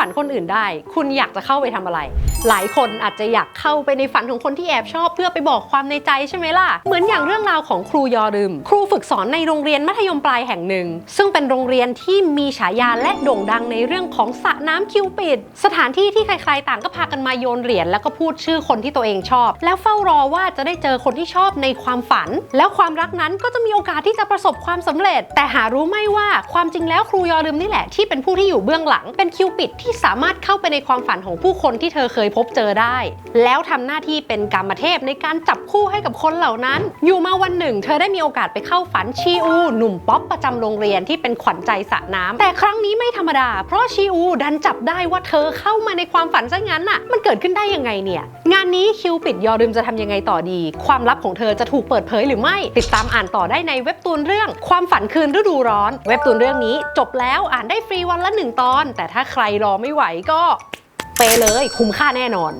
ฝันคนอื่นได้ คุณอยากจะเข้าไปทำอะไร หลายคนอาจจะอยากเข้าไปในฝันของคนที่แอบชอบ เพื่อไปบอกความในใจใช่ไหมล่ะ เหมือนอย่างเรื่องราวของครูยอรึม ครูฝึกสอนในโรงเรียนมัธยมปลายแห่งหนึ่ง ซึ่งเป็นโรงเรียนที่มีฉายาและโด่งดังในเรื่องของสระน้ำคิวปิด สถานที่ที่ใครๆต่างก็พากันมาโยนเหรียญแล้วก็พูดชื่อคนที่ตัวเองชอบ แล้วเฝ้ารอว่าจะได้เจอคนที่ชอบในความฝัน แล้วความรักนั้นก็จะมีโอกาสที่จะประสบความสำเร็จ แต่หารู้ไหมว่าความจริงแล้วครูยอรึมนี่แหละที่เป็นผู้ที่อยู่เบื้องหลังเป็นคิวปิดที่สามารถเข้าไปในความฝันของผู้คนที่เธอเคยพบเจอได้ แล้วทำหน้าที่เป็นกรรมเทพในการจับคู่ให้กับคนเหล่านั้น อยู่มาวันหนึ่ง เธอได้มีโอกาสไปเข้าฝันชีอู หนุ่มป๊อปประจำโรงเรียนที่เป็นขวัญใจสระน้ำแต่ครั้งนี้ไม่ธรรมดา เพราะชีอูดันจับได้ว่าเธอเข้ามาในความฝันซะงั้นน่ะมันเกิดขึ้นได้ยังไงเนี่ย นี้คิวปิดยอริมจะทำยังไงต่อดี ความลับของเธอจะถูกเปิดเผยหรือไม่ ติดตามอ่านต่อได้ในเว็บตูนเรื่อง ความฝันคืนฤดูร้อน เว็บตูนเรื่องนี้จบแล้วอ่านได้ฟรีวันละหนึ่งตอน แต่ถ้าใครรอไม่ไหวก็ เปเลยคุ้มค่าแน่นอน